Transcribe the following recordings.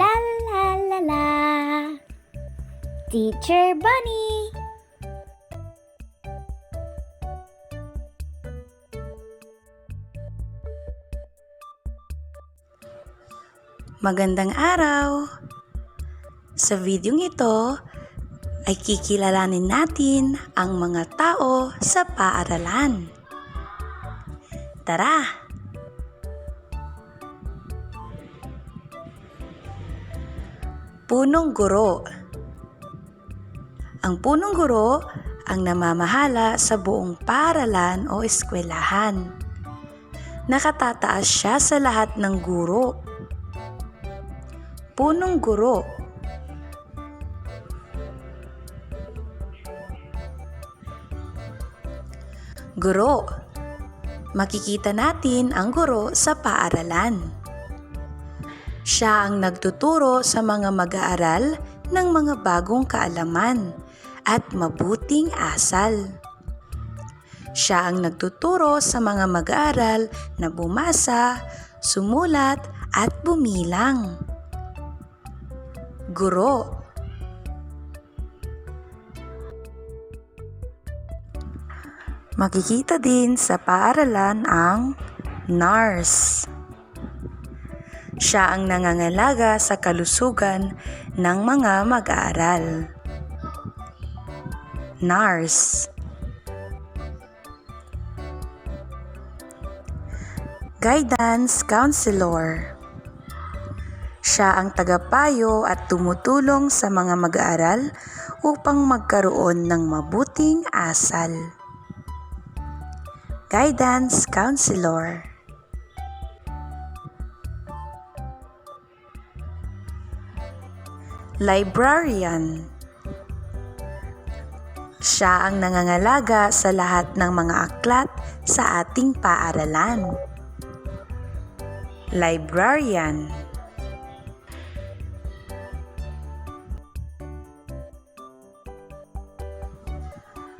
La la la la. Teacher Bunny. Magandang araw! Sa videong ito ay kikilalanin natin ang mga tao sa paaralan. Tara! Punong Guro Ang punong guro ang namamahala sa buong paaralan o eskwelahan. Nakatataas siya sa lahat ng guro punong guro. Guro. Makikita natin ang guro sa paaralan. Siya ang nagtuturo sa mga mag-aaral ng mga bagong kaalaman at mabuting asal. Siya ang nagtuturo sa mga mag-aaral na bumasa, sumulat at bumilang guro. Makikita din sa paaralan ang nurse. Siya ang nangangalaga sa kalusugan ng mga mag-aaral. Nurse. Guidance Counselor. Siya ang tagapayo at tumutulong sa mga mag-aaral upang magkaroon ng mabuting asal. Guidance Counselor Librarian Siya ang nangangalaga sa lahat ng mga aklat sa ating paaralan. Librarian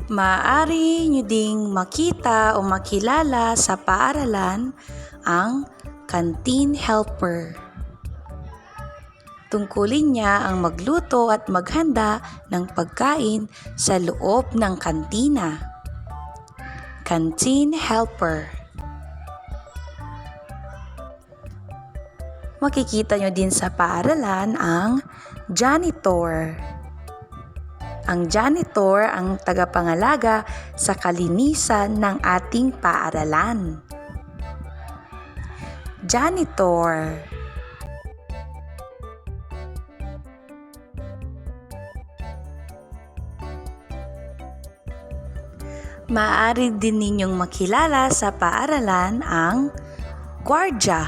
Maaari nyo ding makita o makilala sa paaralan ang canteen helper. Tungkulin niya ang magluto at maghanda ng pagkain sa loob ng kantina. Canteen helper. Makikita nyo din sa paaralan ang janitor. Ang janitor ang tagapangalaga sa kalinisan ng ating paaralan. Janitor Maaari din ninyong makilala sa paaralan ang gwardya.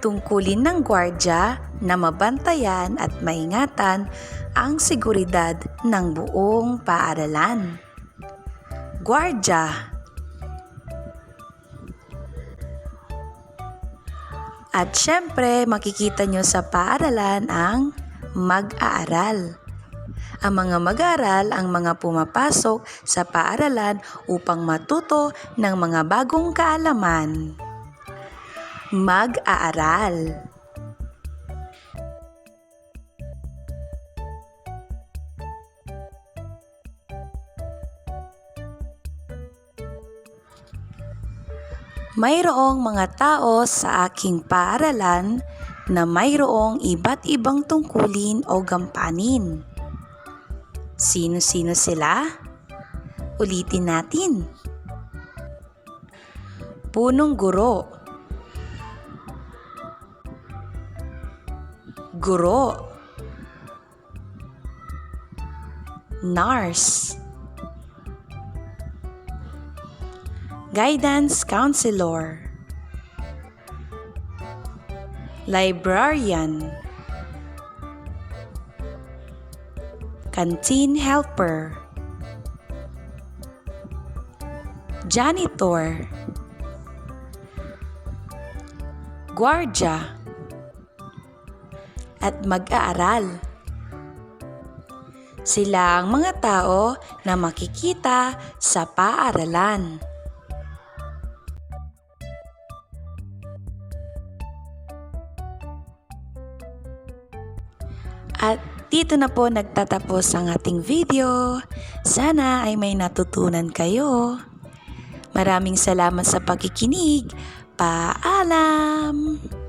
Tungkulin ng gwardya na mabantayan at maingatan ang seguridad ng buong paaralan. Gwardya At syempre, makikita nyo sa paaralan ang mag-aaral. Ang mga mag-aaral ang mga pumapasok sa paaralan upang matuto ng mga bagong kaalaman. Mag-aaral. Mayroong mga tao sa aking paaralan na mayroong iba't ibang tungkulin o gampanin. Sino-sino sila? Ulitin natin. Punong guro. Guro. Nurse. Guidance Counselor Librarian Canteen Helper Janitor Guardia at mag-aaral. Sila ang mga tao na makikita sa paaralan. At dito na po nagtatapos ang ating video. Sana ay may natutunan kayo. Maraming salamat sa pakikinig. Paalam!